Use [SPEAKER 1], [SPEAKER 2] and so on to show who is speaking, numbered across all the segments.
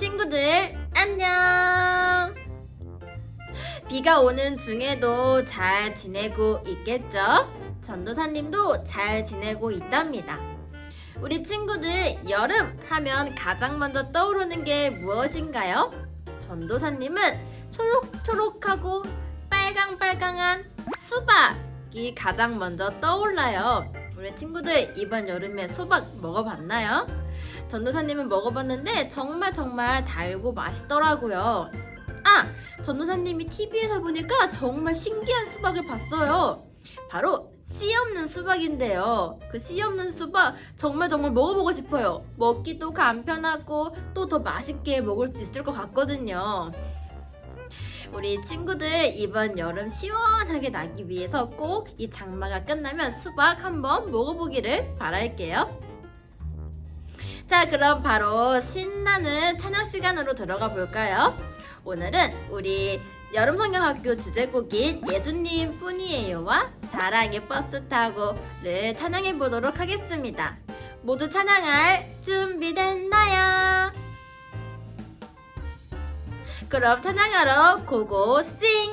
[SPEAKER 1] 친구들 안녕. 비가 오는 중에도 잘 지내고 있겠죠? 전도사님도 잘 지내고 있답니다. 우리 친구들 여름 하면 가장 먼저 떠오르는 게 무엇인가요? 전도사님은 초록초록하고 빨강빨강한 수박이 가장 먼저 떠올라요. 우리 친구들 이번 여름에 수박 먹어봤나요? 전도사님은 먹어봤는데 정말 정말 달고 맛있더라고요. 아! 전도사님이 TV에서 보니까 정말 신기한 수박을 봤어요. 바로 씨 없는 수박인데요. 그 씨 없는 수박 정말 정말 먹어보고 싶어요. 먹기도 간편하고 또 더 맛있게 먹을 수 있을 것 같거든요. 우리 친구들 이번 여름 시원하게 나기 위해서 꼭 이 장마가 끝나면 수박 한번 먹어보기를 바랄게요. 자, 그럼 바로 신나는 찬양 시간으로 들어가 볼까요? 오늘은 우리 여름 성경학교 주제곡인 예수님 뿐이에요와 사랑의 버스 타고를 찬양해 보도록 하겠습니다. 모두 찬양할 준비됐나요? 그럼 찬양하러 고고 싱!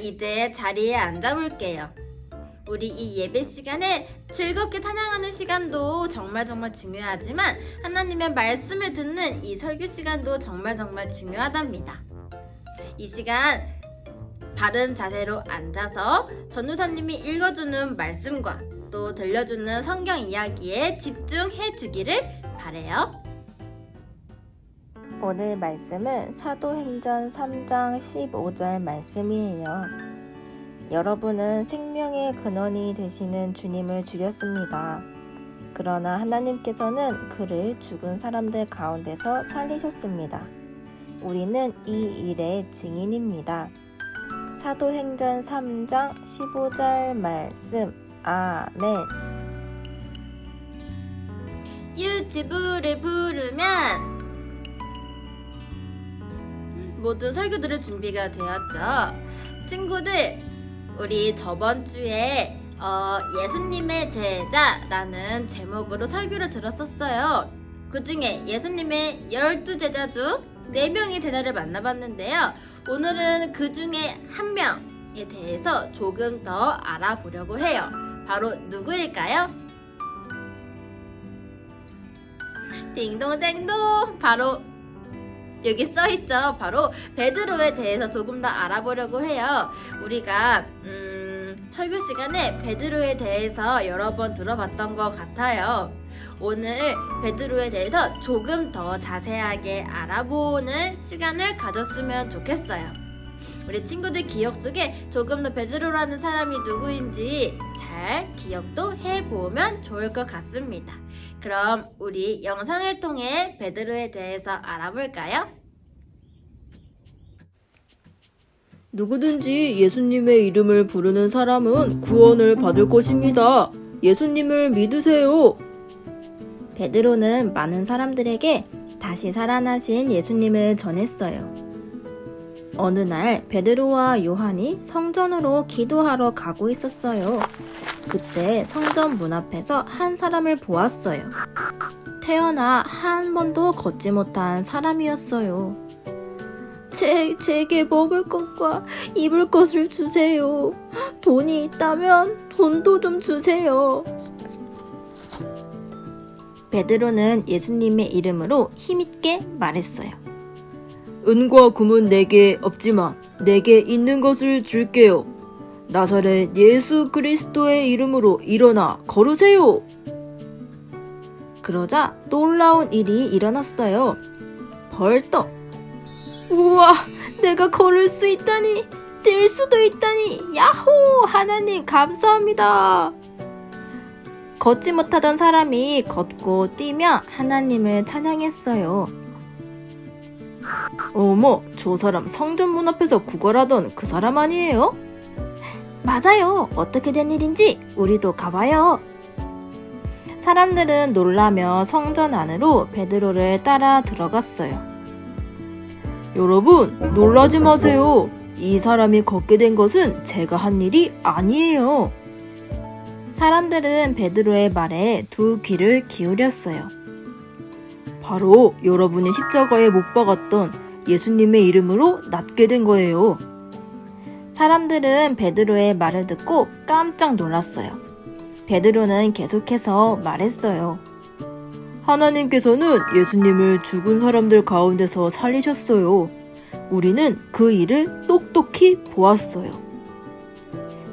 [SPEAKER 2] 이제 자리에 앉아 볼게요. 우리 이 예배 시간에 즐겁게 찬양하는 시간도 정말 정말 중요하지만 하나님의 말씀을 듣는 이 설교 시간도 정말 정말 중요하답니다. 이 시간 바른 자세로 앉아서 전우사님이 읽어주는 말씀과 또 들려주는 성경 이야기에 집중해 주기를 바래요.
[SPEAKER 1] 오늘 말씀은 사도행전 3장 15절 말씀이에요. 여러분은 생명의 근원이 되시는 주님을 죽였습니다. 그러나 하나님께서는 그를 죽은 사람들 가운데서 살리셨습니다. 우리는 이 일의 증인입니다. 사도행전 3장 15절 말씀. 아멘.
[SPEAKER 2] 유튜브를 부르면 모든 설교들을 준비가 되었죠. 친구들, 우리 저번 주에 어, 예수님의 제자라는 제목으로 설교를 들었었어요. 그 중에 예수님의 열두 제자 중 네 명의 제자를 만나봤는데요. 오늘은 그 중에 한 명에 대해서 조금 더 알아보려고 해요. 바로 누구일까요? 딩동댕동 바로 여기 써 있죠. 바로 베드로에 대해서 조금 더 알아보려고 해요. 우리가 음, 설교 시간에 베드로에 대해서 여러 번 들어봤던 것 같아요. 오늘 베드로에 대해서 조금 더 자세하게 알아보는 시간을 가졌으면 좋겠어요. 우리 친구들 기억 속에 조금 더 베드로라는 사람이 누구인지 잘 기억도 해보면 좋을 것 같습니다. 그럼 우리 영상을 통해 베드로에 대해서 알아볼까요?
[SPEAKER 3] 누구든지 예수님의 이름을 부르는 사람은 구원을 받을 것입니다. 예수님을 믿으세요.
[SPEAKER 1] 베드로는 많은 사람들에게 다시 살아나신 예수님을 전했어요. 어느 날 베드로와 요한이 성전으로 기도하러 가고 있었어요. 그때 성전 문 앞에서 한 사람을 보았어요. 태어나 한 번도 걷지 못한 사람이었어요. 제, 제게 먹을 것과 입을 것을 주세요. 돈이 있다면 돈도 좀 주세요. 베드로는 예수님의 이름으로 힘있게 말했어요.
[SPEAKER 3] 은과 금은 내게 없지만 내게 있는 것을 줄게요. 나사렛 예수 그리스도의 이름으로 일어나 걸으세요.
[SPEAKER 1] 그러자 놀라운 일이 일어났어요. 벌떡
[SPEAKER 3] 우와, 내가 걸을 수 있다니, 뛸 수도 있다니, 야호! 하나님 감사합니다.
[SPEAKER 1] 걷지 못하던 사람이 걷고 뛰며 하나님을 찬양했어요.
[SPEAKER 3] 어머, 저 사람 성전 문 앞에서 구걸하던 그 사람 아니에요?
[SPEAKER 1] 맞아요. 어떻게 된 일인지 우리도 가봐요. 사람들은 놀라며 성전 안으로 베드로를 따라 들어갔어요.
[SPEAKER 3] 여러분, 놀라지 마세요. 이 사람이 걷게 된 것은 제가 한 일이 아니에요.
[SPEAKER 1] 사람들은 베드로의 말에 두 귀를 기울였어요.
[SPEAKER 3] 바로 여러분이 십자가에 못 박았던 예수님의 이름으로 낫게 된 거예요.
[SPEAKER 1] 사람들은 베드로의 말을 듣고 깜짝 놀랐어요. 베드로는 계속해서 말했어요.
[SPEAKER 3] 하나님께서는 예수님을 죽은 사람들 가운데서 살리셨어요. 우리는 그 일을 똑똑히 보았어요.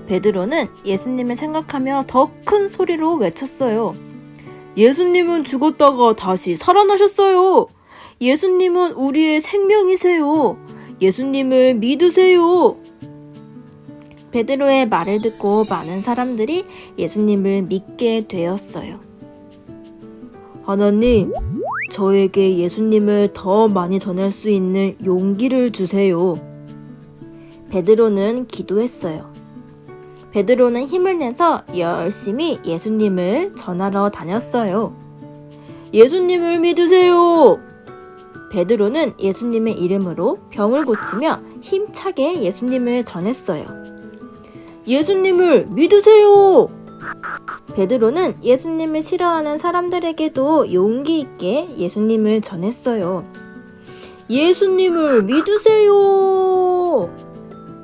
[SPEAKER 1] 베드로는 예수님을 생각하며 더 큰 소리로 외쳤어요.
[SPEAKER 3] 예수님은 죽었다가 다시 살아나셨어요. 예수님은 우리의 생명이세요. 예수님을 믿으세요.
[SPEAKER 1] 베드로의 말을 듣고 많은 사람들이 예수님을 믿게 되었어요.
[SPEAKER 3] 하나님, 저에게 예수님을 더 많이 전할 수 있는 용기를 주세요.
[SPEAKER 1] 베드로는 기도했어요. 베드로는 힘을 내서 열심히 예수님을 전하러 다녔어요.
[SPEAKER 3] 예수님을 믿으세요.
[SPEAKER 1] 베드로는 예수님의 이름으로 병을 고치며 힘차게 예수님을 전했어요.
[SPEAKER 3] 예수님을 믿으세요.
[SPEAKER 1] 베드로는 예수님을 싫어하는 사람들에게도 용기 있게 예수님을 전했어요.
[SPEAKER 3] 예수님을 믿으세요.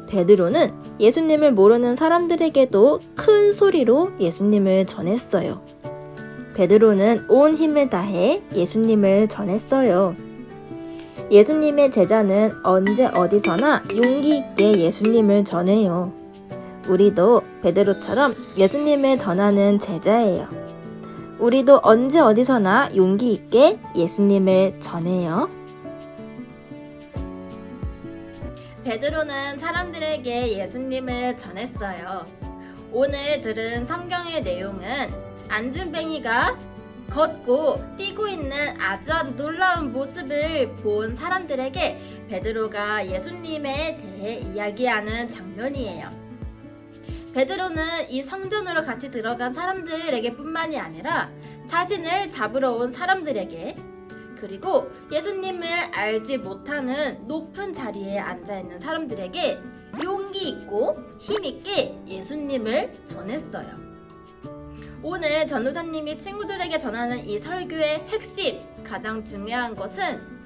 [SPEAKER 4] 베드로는 예수님을 모르는 사람들에게도 큰 소리로 예수님을 전했어요. 베드로는 온 힘을 다해 예수님을 전했어요. 예수님의 제자는 언제 어디서나 용기 있게 예수님을 전해요. 우리도 베드로처럼 예수님을 전하는 제자예요. 우리도 언제 어디서나 용기 있게 예수님을 전해요.
[SPEAKER 1] 베드로는 사람들에게 예수님을 전했어요. 오늘 들은 성경의 내용은 안준뱅이가 걷고 뛰고 있는 아주 아주 놀라운 모습을 본 사람들에게 베드로가 예수님에 대해 이야기하는 장면이에요. 베드로는 이 성전으로 같이 들어간 사람들에게 뿐만이 아니라 사진을 잡으러 온 사람들에게 그리고 예수님을 알지 못하는 높은 자리에 앉아 있는 사람들에게 용기 있고 힘 있게 예수님을 전했어요. 오늘 전도사님이 친구들에게 전하는 이 설교의 핵심, 가장 중요한 것은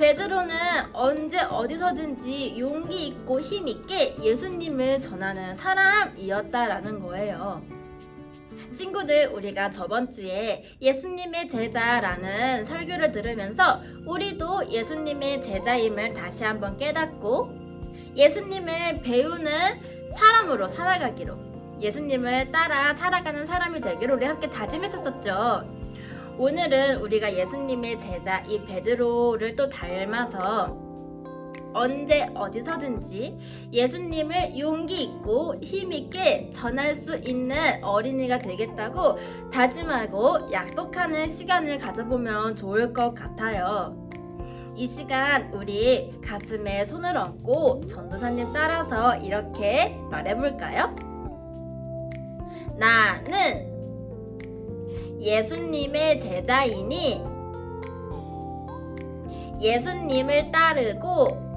[SPEAKER 1] 베드로는 언제 어디서든지 용기 있고 힘 있게 예수님을 전하는 사람이었다라는 거예요. 친구들, 우리가 저번 주에 예수님의 제자라는 설교를 들으면서 우리도 예수님의 제자임을 다시 한번 깨닫고 예수님을 배우는 사람으로 살아가기로 예수님을 따라 살아가는 사람이 되기로 우리 함께 다짐했었었죠. 오늘은 우리가 예수님의 제자 이 베드로를 또 닮아서 언제 어디서든지 예수님을 용기 있고 힘 있게 전할 수 있는 어린이가 되겠다고 다짐하고 약속하는 시간을 가져보면 좋을 것 같아요. 이 시간 우리 가슴에 손을 얹고 전도사님 따라서 이렇게 말해볼까요? 나는 예수님의 제자이니 예수님을 따르고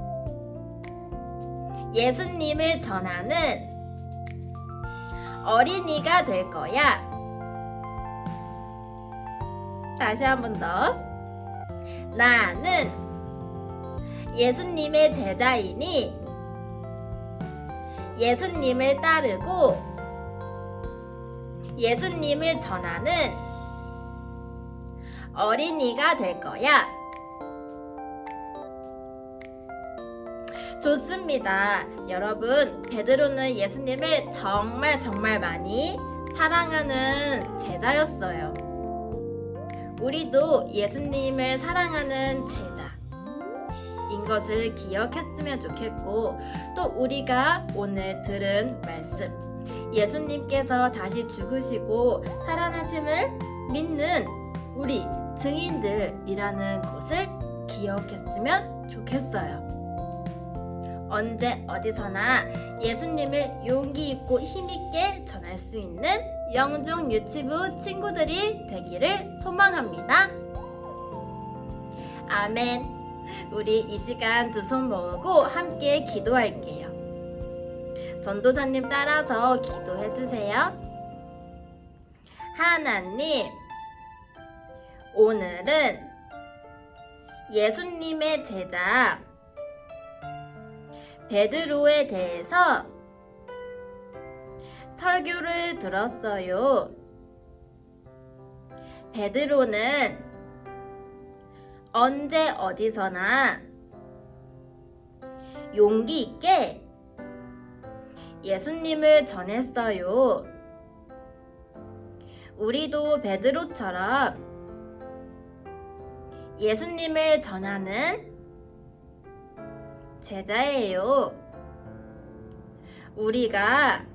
[SPEAKER 1] 예수님을 전하는 어린이가 될 거야. 다시 한 번 더. 나는 예수님의 제자이니 예수님을 따르고 예수님을 전하는 어린이가 될 거야. 좋습니다. 여러분, 베드로는 예수님을 정말 정말 많이 사랑하는 제자였어요. 우리도 예수님을 사랑하는 제자인 것을 기억했으면 좋겠고, 또 우리가 오늘 들은 말씀, 예수님께서 다시 죽으시고 살아나심을 믿는 우리 증인들이라는 것을 기억했으면 좋겠어요. 언제 어디서나 예수님을 용기 있고 힘있게 전할 수 있는 영중 유치부 친구들이 되기를 소망합니다. 아멘. 우리 이 시간 두 손 모으고 함께 기도할게요. 전도사님 따라서 기도해 주세요. 하나님, 오늘은 예수님의 제자 베드로에 대해서 설교를 들었어요. 베드로는 언제 어디서나 용기 있게 예수님을 전했어요. 우리도 베드로처럼 예수님을 전하는 제자예요. 우리가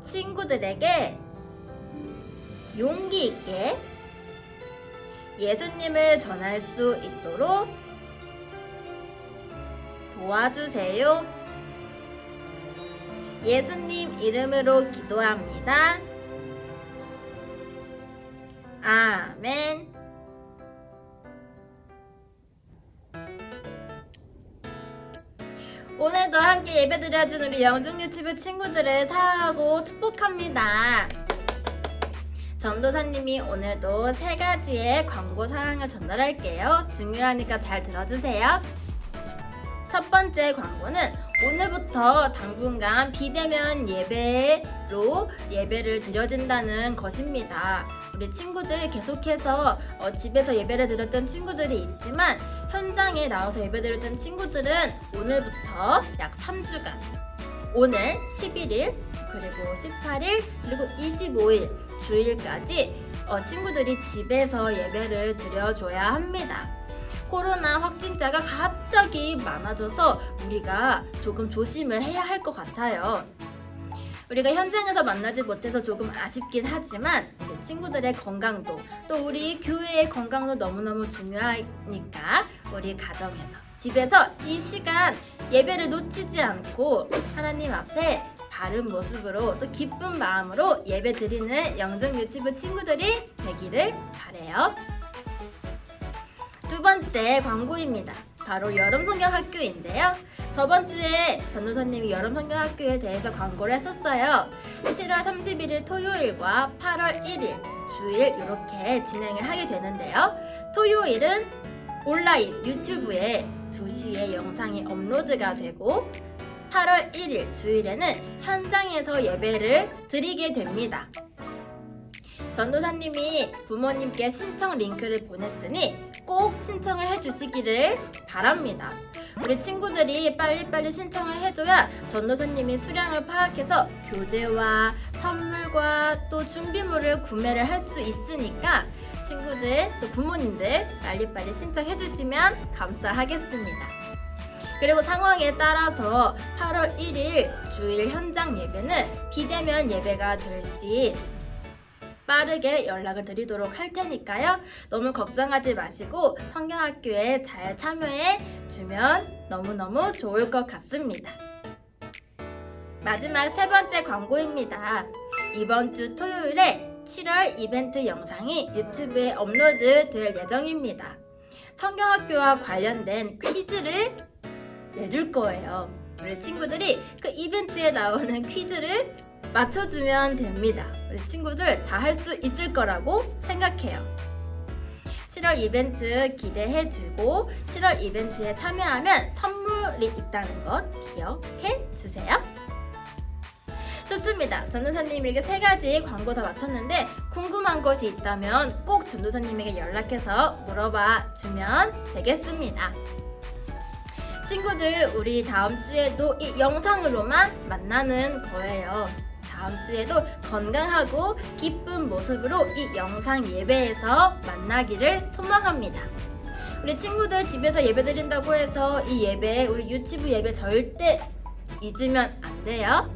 [SPEAKER 1] 친구들에게 용기 있게 예수님을 전할 수 있도록 도와주세요. 예수님 이름으로 기도합니다. 아멘. 오늘도 함께 예배드려준 우리 영중 유튜브 친구들을 사랑하고 축복합니다. 전도사님이 오늘도 세 가지의 광고 사항을 전달할게요. 중요하니까 잘 들어주세요. 첫 번째 광고는 오늘부터 당분간 비대면 예배로 예배를 드려진다는 것입니다. 우리 친구들 계속해서 어, 집에서 예배를 드렸던 친구들이 있지만 현장에 나와서 예배 드렸던 친구들은 오늘부터 약 3주간 오늘 11일 그리고 18일 그리고 25일 주일까지 어, 친구들이 집에서 예배를 드려줘야 합니다. 코로나 확진자가 갑자기 많아져서 우리가 조금 조심을 해야 할 것 같아요. 우리가 현장에서 만나지 못해서 조금 아쉽긴 하지만 친구들의 건강도 또 우리 교회의 건강도 너무너무 중요하니까 우리 가정에서 집에서 이 시간 예배를 놓치지 않고 하나님 앞에 바른 모습으로 또 기쁜 마음으로 예배 드리는 영정 유튜브 친구들이 되기를 바래요. 두 번째 광고입니다. 바로 여름 성경 학교인데요. 저번 주에 전도사님이 여름 성경 학교에 대해서 광고를 했었어요. 7월 31일 토요일과 8월 1일 주일 이렇게 진행을 하게 되는데요. 토요일은 온라인 유튜브에 2시에 영상이 업로드가 되고 8월 1일 주일에는 현장에서 예배를 드리게 됩니다. 전도사님이 부모님께 신청 링크를 보냈으니 꼭 신청을 해주시기를 바랍니다. 우리 친구들이 빨리빨리 신청을 해줘야 전도사님이 수량을 파악해서 교재와 선물과 또 준비물을 구매를 할 수 있으니까 친구들 또 부모님들 빨리빨리 신청해 주시면 감사하겠습니다. 그리고 상황에 따라서 8월 1일 주일 현장 예배는 비대면 예배가 될 시 빠르게 연락을 드리도록 할 테니까요. 너무 걱정하지 마시고 성경학교에 잘 참여해 주면 너무너무 좋을 것 같습니다. 마지막 세 번째 광고입니다. 이번 주 토요일에 7월 이벤트 영상이 유튜브에 업로드 될 예정입니다. 성경학교와 관련된 퀴즈를 내줄 거예요. 우리 친구들이 그 이벤트에 나오는 퀴즈를 맞춰주면 됩니다. 우리 친구들 다 할 수 있을 거라고 생각해요. 7월 이벤트 기대해주고 7월 이벤트에 참여하면 선물이 있다는 것 기억해 주세요. 좋습니다. 전도사님에게 세 가지 광고 다 마쳤는데 궁금한 것이 있다면 꼭 전도사님에게 연락해서 물어봐 주면 되겠습니다. 친구들, 우리 다음 주에도 이 영상으로만 만나는 거예요. 다음 주에도 건강하고 기쁜 모습으로 이 영상 예배에서 만나기를 소망합니다. 우리 친구들 집에서 예배 드린다고 해서 이 예배, 우리 유치부 예배 절대 잊으면 안 돼요.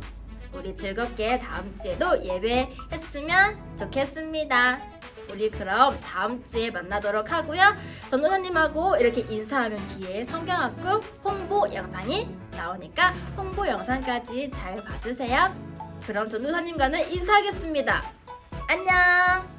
[SPEAKER 1] 우리 즐겁게 다음 주에도 예배했으면 좋겠습니다. 우리 그럼 다음 주에 만나도록 하고요. 전도사님하고 이렇게 인사하면 뒤에 성경학교 홍보 영상이 나오니까 홍보 영상까지 잘 봐주세요. 그럼 전도사님과는 인사하겠습니다. 안녕!